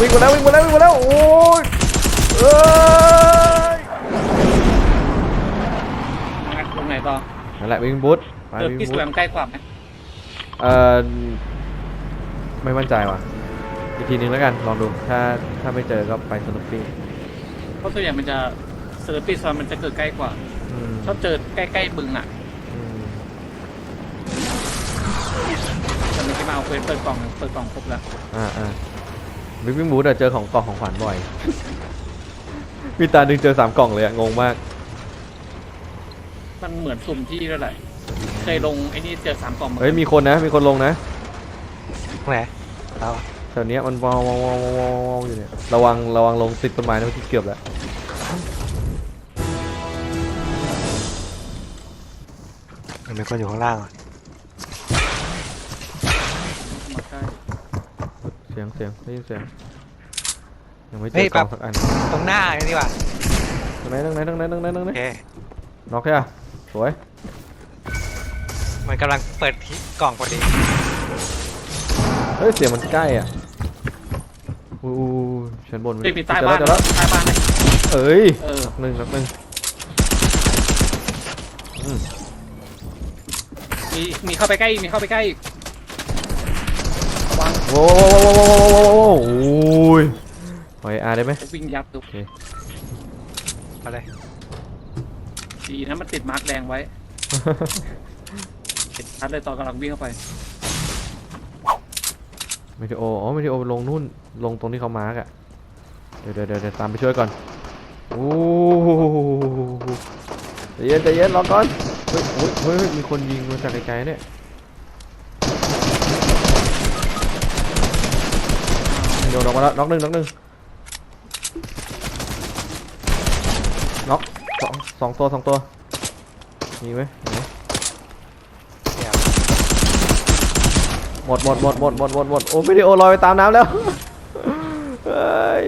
วิ่งมาแล้ววิ่งมาแล้ววิ่งมาแล้วโอ้ยเอ้ยงั้นตรงไหนต่อนั่นแหละวิ่งบูทไปเออวิ่งพี่สบูแวทมใกล้กว่าไหมเอ่อไม่มั่นใจว่ะอีกทีนึงแล้วกันลองดูถ้าถ้าไม่เจอก็ไปสนุปปี้เพราะส่วนใหญ่มันจะเซอร์ปิสมันจะเกิดใกล้กว่า อืมชอบเจอใกล้ๆบึงอะอืมแต่ไม่ใช่มาเอาเควสเปิดกล่องเปิดกล่องครบแล้วอ่าอ่า วิ่งวิ่งบูทอะเจอของกล่องของขวัญบ่อย มีตาดึงเจอสามกล่องเลยอะงงมาก มันเหมือนสุ่มที่ด้วยแหละเคยลงไอ้นี่เจอสามกล่องหมือนกันเฮ้ยมีคนนะ มีคนลงนะตรงไหนเราแถวเนี้ยมันวาววาววาววาววาวอยู่เนี่ยระวังระวังลงติดต้นไม้นะเมื่อกี้เกือบแล้วมันมีคนอยู่ข้างล่างอะ มาใกล้ เสียงเสียงได้ยินเสียงยังไม่เจอกล่องสักอันตรงหน้านี่ดีกว่าตรงไหนตรงไหนตรงไหนตรงไหนตรงไหนโอเคน็อกใช่ปะสวยมันกำลังเปิดกล่องพอดีเฮ้ยเสียงมันใกล้อะอู้ชั้นบนเฮ้ยมีใต้เจอบ้าแล้นวเจอแล้วใต้บ้านเนี่ยเอ้ยเออนักหนึ่งนักหนึ่งอืมมีมีเข้าไปใกล้อีกมีเข้าไปใกล้อีกระวัง โว้โว้โว้โว้โว้โว้โว้โอ้ยปล่อยอาร์ได้ไหม วิ่งยับทุกโอเค อะไรดีนะมันติดมาร์กแดงไว้ เห็นชัดเลยตอนกำล้งวิ่งเข้าไป วิดีโอ อ๋อวิดีโอลงนู่น ลงตรงที่เขามาร์กอะเดี๋ยวเดี๋ยวเดี๋ยวตามไปช่วยก่อน โอ้โหใจเย็นใจเย็นรอก่อน เฮ้อ้เฮ้ยเฮ้ยมีคนยิงมาจากไกลๆเนี่ย โดนออกมาแล้วน็อกหนึ่งน็อกหนึ่งน็อกสองสองตัวสองตัวมีไหมมีไหมเดี๋ยวหมดหมดหมดหมดหมดหมดหมดโอ้วิดีโอลอยไปตามน้ำแล้วเฮ้ย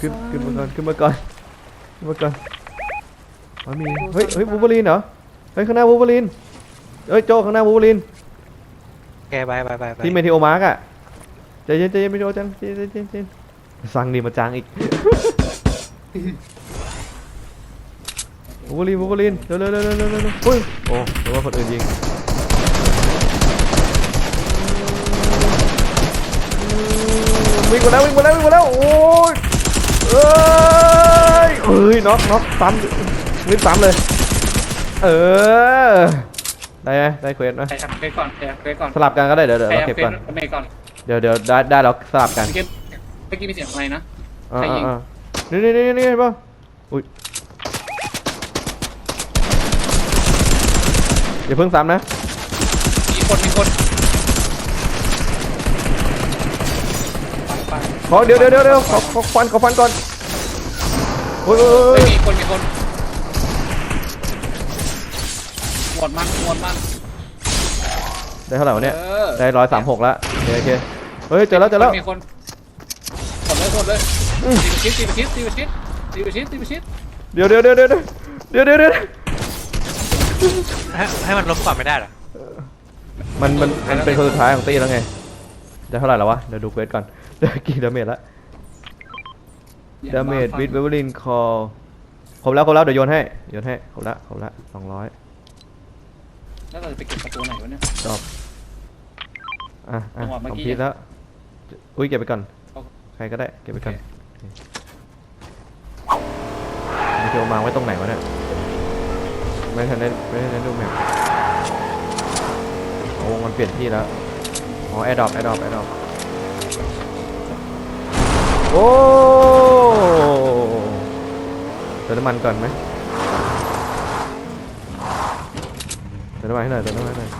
ขึ้นขึ้นมาก่อนขึ้นมาก่อนขึ้นมาก่อนมันมีเฮ้ยเฮ้ยวูล์ฟเวอรีนเหรอเฮ้ยข้างหน้าวูล์ฟเวอรีนเฮ้ยโจข้างหน้าวูล์ฟเวอรีนโอเคไปไปไปไปที่เมทิโอมาร์กอะ ใจเย็นใจเย็นเมทิโอจังใจเย็นใจเย็นใจเย็นสั่งดีมาจางอีกวูล์ฟเวอรีนวูล์ฟเวอรีนเร็วเร็วเร็วเร็วเร็วเร็วเร็วเฮ้ยโอ้หรือว่าคนอื่นยิงวิ่งมาแล้ววิ่งมาแล้ววิ่งมาแล้วโอ้ยเอ้ยเอ้ยน็อกน็อกซ้ำรีบซ้ำเลย เออได้ไหมได้เควสไหมใครทำเควสก่อนใครทำเควสก่อนสลับกันก็ได้เดี๋ยวเดี๋ยวใครเราทำเก็บเควสก่อนเมย์ก่อน เดี๋ยวเดี๋ยวได้ได้เราสลับกันเมื่อกี้เมื่อกี้มีเสียงอะไรนะอ่าใครยิง อ่านี่นี่นี่นี่เห็นป่ะอุ้ยอย่าเพิ่งซ้ำนะ มีคน มีคนไปไปขอเดี๋ยวเดี๋ยวเดี๋ยวเดี๋ยวขอขอฟันขอฟันก่อนโอ้ยโอ้ยโอ้เฮ้ยยมีคน มีคนหมดมันหมดมันได้เท่าไหร่วะเนี่ย เออได้ร้อยสามหกแล้วโอเคโอเค เฮ้ยเจอแล้วเจอแล้ว มีคนหมดเลยหมดเลยตีประชิดตีประชิดตีประชิดตีประชิดตีประชิดเดี๋ยวเดี๋ยวเดี๋ยวเดี๋ยวเดี๋ยวเดี๋ยวเดี๋ยวให้ให้มันล้มก่อนไม่ได้เหรอมันมันมันเป็นคนสุดท้ายของตีแล้วไงได้เท่าไหร่แล้ววะเดี๋ยวดูเควสก่อนได้กี่ดาเมจละดาเมจวิดเวเวอรินคอครบแล้วครบแล้วเดี๋ยวโยนให้โยนให้ครบละครบละสองร้อยแล้วเราจะไปเก็บประตูไหนวะเนี่ย จบอะอะจังหวะเมื่คออมกี้พิวแล้ว อุ้ยเก็บไปก่อนเอาใครก็ได้เก็บไปก่อนมีเทลมาไว้ตรงไหนวะเนี่ยไม่ทันได้ไม่ทันได้ดูแมพโอ้มันเปลี่ยนที่แล้ว อ๋อแอร์ดรอปแอร์ดรอปแอร์ดรอปโอ้เติมน้ำมันก่อนไหมเติมน้ำมันให้หน่อยเติมน้ำมันให้หน่อย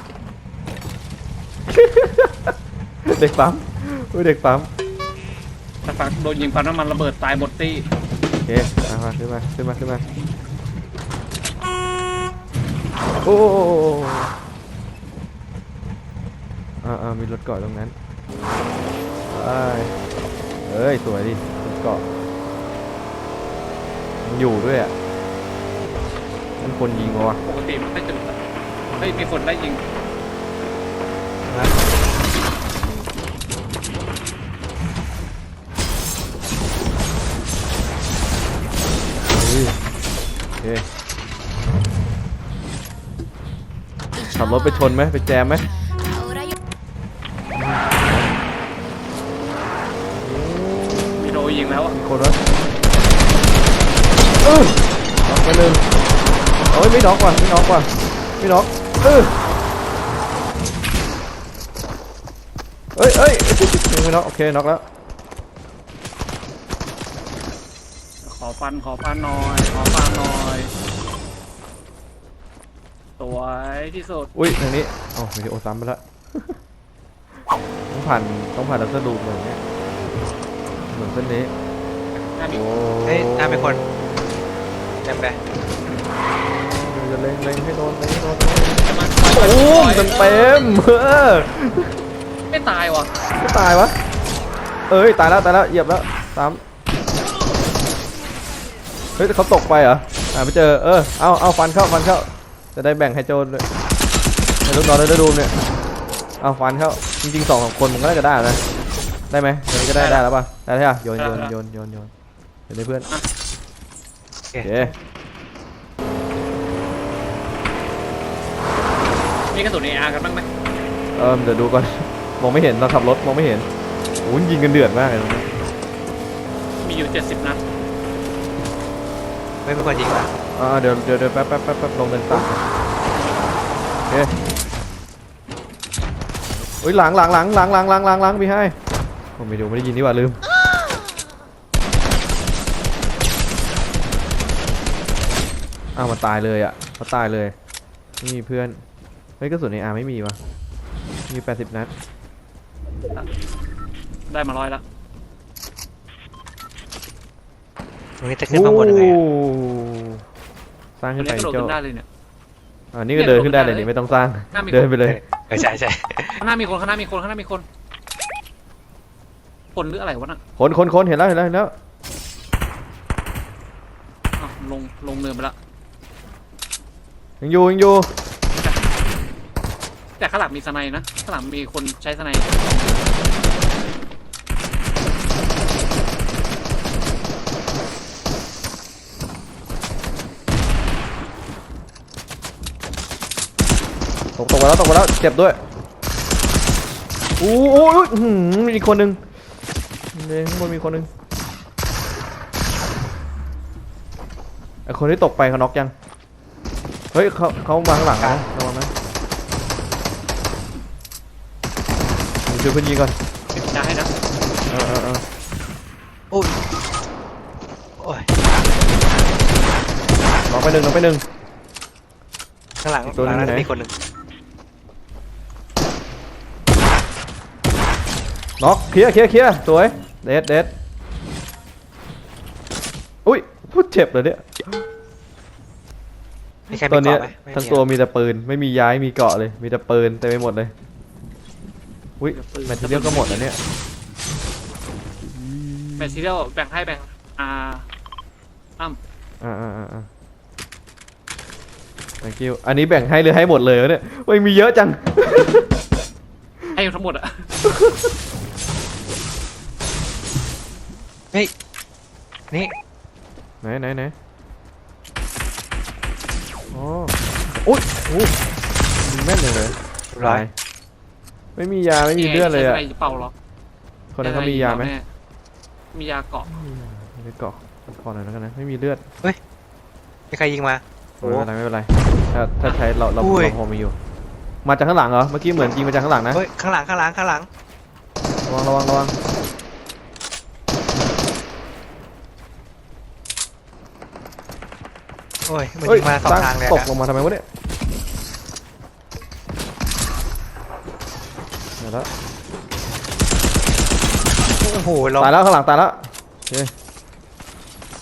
เด็กปั๊ม อุ้ยเด็กปั๊มสักพักโดนยิงปั๊มน้ำมันระเบิดตายหมดตี้โอเคมามาขึ้นมาขึ้นมาขึ้นมาโอ้อ่าอ่ามีรถเกาะตรงนั้นไปเอ้ยสวยดิรถเกาะมันอยู่ด้วยอะมันคนยิงวะปกติมันไม่จุดอะเฮ้ยมีคนได้ยิง รถไปชนไหมไปแจมไหมมีโดยิงแล้วอะมีคนวะเออน็อกไปหนึ่งโอ้ยไม่น็อกว่ะไม่น็อกว่ะไม่น็อกเออเอ้ยเอ้ยยังไม่น็อกโอเคน็อกแล้วขอฟันขอฟันหน่อย ขอฟันหน่อย สวยที่สุดอุ้ยทางนี้อ๋อวิดีโอซ้ำไปแล้วต้องผ่านต้องผ่านลัสดูเหมือนเนี้ยเหมือนเส้นนี้หน้ามีโอ้เฮ้ยน้าเป็นคนเต็มไปจะเล็งเล็งให้โดนเล็งให้โดนมันโอ้มเต็มเต็มเออไม่ตายว่ะไม่ตายวะเอ้ยตายแล้วตายแล้วเหยียบแล้วสามเฮ้ยเขาตกไปเหรออ่าไม่เจอเออเอาเอาฟันเข้าฟันเข้า จะได้แบ่งให้โจรด้วยให้ลูกน้องได้ดูเนี่ยเอาฟันเข้าจริงๆสองคนมันก็น่าจะได้นะได้ไหมตอนนี้ก็ได้ได้แล้วป่ะได้ใช่ปะโยนโยนโยนโยนโยนเดี๋ยวได้เพื่อนโอโอเคเคมีกระสุนเออาร์กันบ้างไหมเออเดี๋ยวดูก่อนมองไม่เห็นเราขับรถมองไม่เห็นโอ้ยยิงกันเดือดมากเลยตรงนี้มีอยู่เจ็ดสิบนัด ไม่เป็นคนยิงว่ะอ่าเดี๋ยวเดี๋ยวเดี๋ยวแป๊บแป๊บแป๊บแป๊บลงเดินตามโอเคอุ้ยหลังหลังหลังหลังหลังหลังหลังหลังพี่ให้ผมไม่ดูไม่ได้ยินนี่หว่าลืมอ้าวมันตายเลยอะเขาตายเลยไม่มีเพื่อนเฮ้ยกระสุนในอาร์ไม่มีวะมี 80 นัด ได้มาร้อยแล้ว ตรงนี้จะขึ้นข้างบนยังไงอะโอ้สร้างตัขึ้วนนี้ไปกระโดดเจ้าขึ้นได้เลยเนี่ยอ่านี่ก็เดินขึ้นได้เลยเนี่ยนี่ไม่ต้องสร้าง หน้ามีคน เดินไปเลยเออใช่ใช่ข้างหน้ามีคนข้างหน้ามีคนข้างหน้ามีคน คนหรืออะไรวะน่ะคนคนคนเห็นแล้วเห็นแล้วเห็นแล้ว อ้าวลงลงเนินไปละยังอยู่ยังอยู่ แต่ข้างหลังมีสไนด์นะข้างหลังมีคนใช้สไนด์ ตกตกไปแล้วตกไปแล้วเจ็บด้วยโอ้โหอื้อหือมีอีกคนหนึ่งเนี่ยข้างบนมีคนหนึ่งไอคนที่ตกไปเขาน็อกยัง เฮ้ยเขาเขามาข้างหลังนะระวังนะเดี๋ยวช่วยเพื่อนยิงก่อนเก็บยาให้นะเออเออเออโอ้ยโอ้ยน็อกไปหนึ่งน็อกไปหนึ่งข้างหลังตัวหลังนี้นั้นไหน มีคนหนึ่ง น็อกเคลียร์เคลียร์เคลียร์สวยเด็ดเด็ดอุ้ยพูดเจ็บเลยเนี่ยมีใครตมีอนเนี้ยเกาะไหมไม่ทั้งมีตัวมีแต่ปืนไม่มีย้ายมีเกาะเลย มีแต่ปืนเต็มไปหมดเลยอุ้ยแมทเทียลก็หมดแล้วเนี่ยแมทซีเรียลแบ่งให้แบ่งอ่าอ่าอ่าอ่าอ่า thank you อันนี้แบ่งให้เลยให้หมดเลยวะเนี่ยโอ้ยมีเยอะจัง ให้ทั้งหมดอะ ฮ้ย นี่ ไหนไหนไหนอ๋ออุ้ยโอ้ยิงแม่นเลยเลยร้อยไม่มียาไม่มีเลือดเลยอะใช้สไนด์เป่าหรอคนนั้นเขามียาไหมแน่มียาเกาะไม่ได้เกาะขอหน่อยแล้วกันนะไม่มีเลือดมีใครยิงมา โอ้ ไม่เป็นไรไม่เป็นไรถ้าถ้าใช้เราเราอุ้ย เราพอมีอยู่ มาจากข้างหลังเหรอเมื่อกี้เหมือนยิงมาจากข้างหลังนะเฮ้ย ข้างหลัง ข้างหลัง ข้างหลัง ระวังระวังระวัง โอ้ยมันเฮ้ยยิงมาสองทางเลยตกอะลงมาทำไมวะเนี่ยเดี๋ยวแล้วโอ้โหล้มตายแล้วข้างหลังตายแล้วโอเค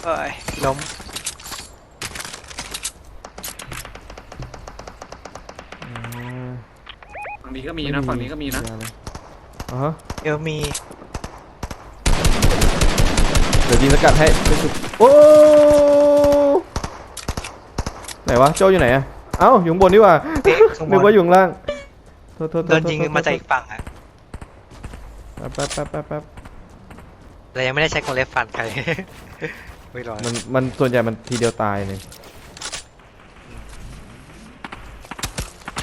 เอ้ยล้มอืมฝั่งนี้ก็มีนะ ฝั่งนี้ก็มีนะยาเลยอ่าฮะเดี๋ยวมีเดี๋ยวยิงสกัดให้เป็นจุดโอ้ ไหนวะโจอยู่ไหนอะเอ้าอยู่ข้างบนนี่หว่าเอ๊ะข้างบนึกนว่าอยู่ข้างล่างโทษโทษโทษโดนยิงโทษมาจากโทษอีกฝั่งอะแป๊บแป๊บแป๊บแป๊บเรายังไม่ได้ใช้กรงเล็บฟันใคร ไม่รอดมันมันส่วนใหญ่มันทีเดียวตายเลย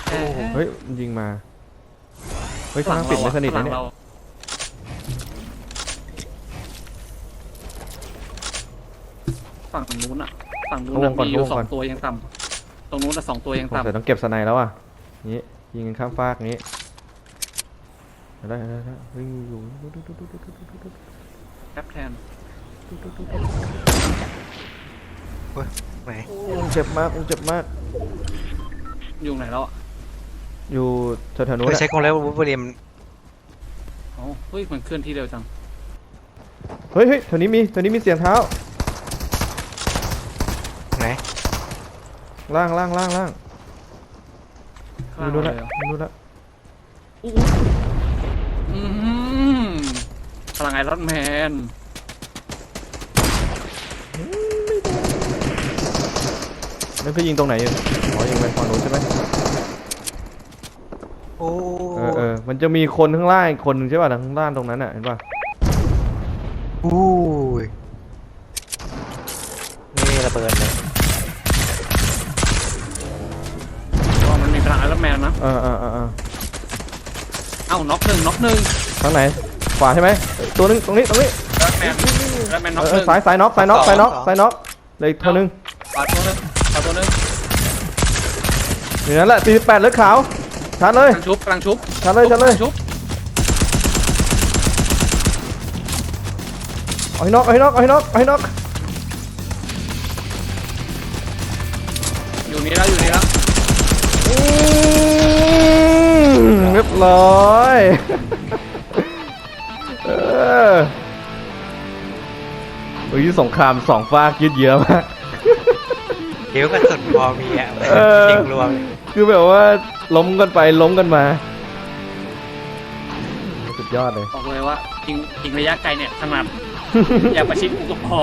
ไอเฮ้ยมันยิงมาเฮ้ยข้างล่างปิดไม่สนิทนะเนี่ยฝั่งนู้นอะ ฝั่งนู้นอะมีอยู่สองตัวยังต่ำตรงนู้นอะสองตัวยังสงสัยต่ำต้องเก็บสไนแล้วอะนี้ยิงกันข้ามฟากนี้ได้ได้ได้วิ่งอยู่แคปแทนไหนเจ็บมากเจ็บมาก อยู่ไหนแล้วอะอยู่แถวๆนู้น เคยอะใช้กรงเล็บวูล์ฟเวอรีนอ๋อเฮ้ยมันเคลื่อนที่เร็วจัง เฮ้ยเฮ้ยแถวนี้มีแถวนี้มีเสียงเท้า ไหน ล่างล่างล่างล่างข้างไม่ล่างรู้เลละยเหรอไม่รู้ละอู้อืมพลังไอรอนแมนนั่นคือยิงตรงไหนอยู่อ๋อยิงไปฝั่งนู้นใช่ไหมโอ้เออเออมันจะมีคนข้างล่างอีกคนหนึงใช่ป่ะข้างล่างตรงนั้นอะเห็นป่ะอู้ เออเออเออเออเอ้าน็อกหนึ่งน็อกหนึ่งทางไหน ขวาใช่ไหมตรงนึงตรงนี้ตรงนี้ไอรอนแมนไอรอนแมนน็อกเออหเออนึ่ง ซ้ายซ้ายน็อกซ้ายน็อกซ้ายน็อกซ้ายน็อกเลยอีกตัวหนึงขวาตัวหนึงขวาตัวหนึงอยู่นั่นแหละ48เลือดขาวชาร์จเลยกำลังชุบกำลังชุบชาร์จเลยชาร์จเลยชุบเอาให้น็อกเอาให้น็อกเอาให้น็อกเอาให้น็อกอยู่นี่แล้วอยู่นี่แล้วอืม เรียบร้อยเออเฮ้ยสงครามสองฝากยืดเยื้อมาก เดี๋ยวกระสุนพอมีอะเออ ยิงรวมคือแบบว่าล้มกันไปล้มกันมา สุดยอดเลย บอกเลยว่ายิงยิงระยะไกลเนี่ยถนัด อย่าประชิดกูก็พอ